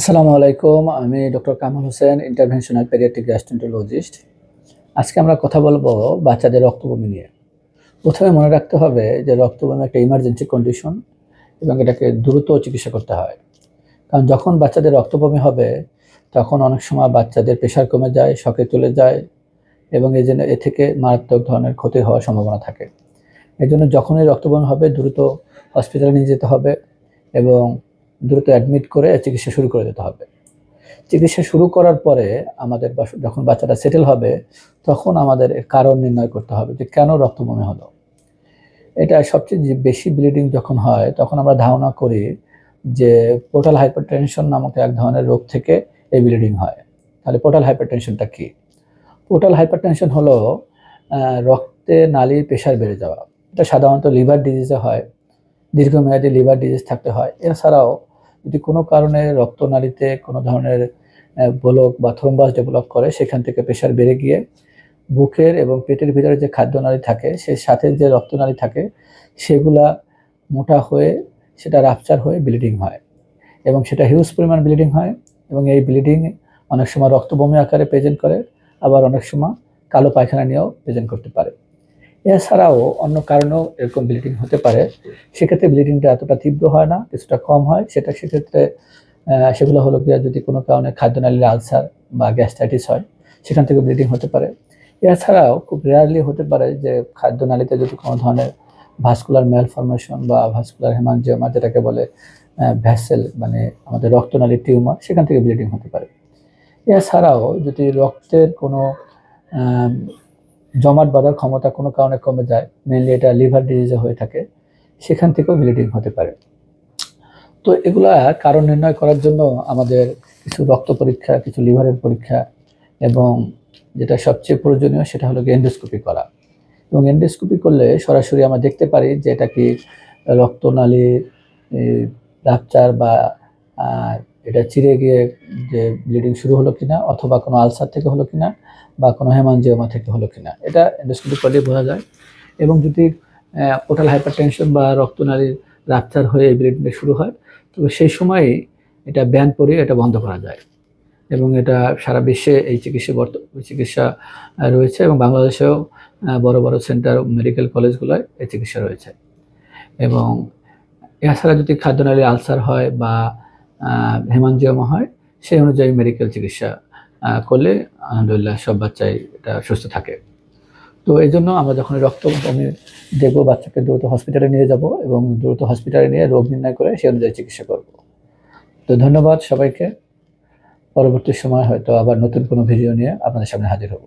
আসসালামু আলাইকুম, আমি doctor Kamal Hossain, interventional paediatric gastroenterologist আজকে আমরা কথা বলব বাচ্চাদের রক্তবমি নিয়ে। প্রথমে মনে রাখতে হবে যে রক্তবমি একটা ইমার্জেন্সি কন্ডিশন এবং এটাকে দ্রুত চিকিৎসা করতে হয়। কারণ যখন বাচ্চাদের রক্তবমি হবে, তখন অনেক সময় বাচ্চাদের প্রেশার কমে যায়, শখে চলে যায় এবং এই জন্য এ থেকে মারাত্মক ধরনের ক্ষতি হওয়ার সম্ভাবনা থাকে। এই জন্য যখনই রক্তবমি হবে, দ্রুত হসপিটালে নিয়ে যেতে হবে এবং দ্রুত অ্যাডমিট করে চিকিৎসা শুরু করে দিতে হবে। চিকিৎসা শুরু করার পরে আমাদের যখন বাচ্চাটা সেটেল হবে, তখন আমাদের কারণ নির্ণয় করতে হবে যে কেন রক্তবমি হলো। এটা সবচেয়ে বেশি ব্লিডিং যখন হয়, তখন আমরা ধারণা করি যে পোর্টাল হাইপারটেনশন নামক এক ধরনের রোগ থেকে এই ব্লিডিং হয়। তাহলে পোর্টাল হাইপারটেনশনটা কী? পোর্টাল হাইপারটেনশন হলো রক্তে নালির প্রেশার বেড়ে যাওয়া। এটা সাধারণত লিভার ডিজিজে হয়, দীর্ঘমেয়াদী লিভার ডিজিজ থাকতে হয়। এছাড়াও যদি কোনো কারণে রক্তনালীতে কোনো ধরনের গোলক বা থ্রোম্বাস ডেভেলপ করে, সেখান থেকে প্রেশার বেড়ে গিয়ে বুকের এবং পেটের ভিতরে যে খাদ্যনালী থাকে, সেই সাথে যে রক্তনালী থাকে, সেগুলা মোটা হয়ে সেটা রাপচার হয়ে ব্লিডিং হয়। এবং সেটা হিউজ পরিমাণ ব্লিডিং হয় এবং এই ব্লিডিং অনেক সময় রক্তবমি আকারে প্রেজেন্ট করে, আবার অনেক সময় কালো পায়খানা নিয়েও প্রেজেন্ট করতে পারে। এছাড়াও অন্য কারণেও এরকম ব্লিডিং হতে পারে। সেক্ষেত্রে ব্লিডিংটা এতটা তীব্র হয় না, কিছুটা কম হয়। সেটা সেক্ষেত্রে সেগুলো হলো গিয়ে যদি কোনো কারণে খাদ্যনালীর আলসার বা গ্যাস্ট্রাইটিস হয়, সেখান থেকে ব্লিডিং হতে পারে। এছাড়াও খুব রেয়ারলি হতে পারে যে খাদ্যনালীতে যদি কোনো ধরনের ভাস্কুলার ম্যালফরমেশন বা ভাস্কুলার হেমানজিওমা যেটাকে বলে ভ্যাসেল মানে আমাদের রক্তনালীর টিউমার সেখান থেকে ব্লিডিং হতে পারে। এছাড়াও যদি রক্তের কোনো জমাট বাঁধার ক্ষমতা কোনো কারণে কমে যায় মেনলি এটা লিভার ডিজিজে হয়ে থাকে, সেখান থেকেও ব্লিডিং হতে পারে। তো এগুলা কারণ নির্ণয় করার জন্য আমাদের কিছু রক্ত পরীক্ষা, কিছু লিভারের পরীক্ষা এবং যেটা সবচেয়ে প্রয়োজনীয় সেটা হলো এন্ডোস্কোপি করা। এবং এন্ডোস্কোপি করলে সরাসরি আমরা দেখতে পারি যে এটা কি রক্তনালীর রাপচার বা এটা চিরে গিয়ে যে ব্লিডিং শুরু হলো কিনা অথবা কোনো আলসার থেকে হলো কিনা বা কোনো হেমানজিওমা থেকে হলো কিনা, এটা এন্ডোস্কোপি করলে বোঝা যায়। এবং যদি পোর্টাল হাইপারটেনশন বা রক্তনালীর রাপচার হয়ে ব্লিডিংটা শুরু হয়, তবে সেই সময়ই এটা ব্যান করে এটা বন্ধ করা যায়। এবং এটা সারা বিশ্বে এই চিকিৎসা বর্ত চিকিৎসা রয়েছে এবং বাংলাদেশেও বড় বড় সেন্টার মেডিকেল কলেজগুলোয় এই চিকিৎসা রয়েছে। এবং এছাড়া যদি খাদ্যনালী আলসার হয় বা হেমানজিওমা হয় সেই অনুযায়ী মেডিকেল চিকিৎসা করলে আলহামদুলিল্লাহ সব বাচ্চাই এটা সুস্থ থাকে। তো এই জন্য আমরা যখন রক্ত আমি দেখব বাচ্চাকে দ্রুত হসপিটালে নিয়ে যাব এবং দ্রুত হসপিটালে নিয়ে রোগ নির্ণয় করে সেই অনুযায়ী চিকিৎসা করব। তো ধন্যবাদ সবাইকে। পরবর্তী সময় হয়তো আবার নতুন কোনো ভিডিও নিয়ে আপনাদের সামনে হাজির হব।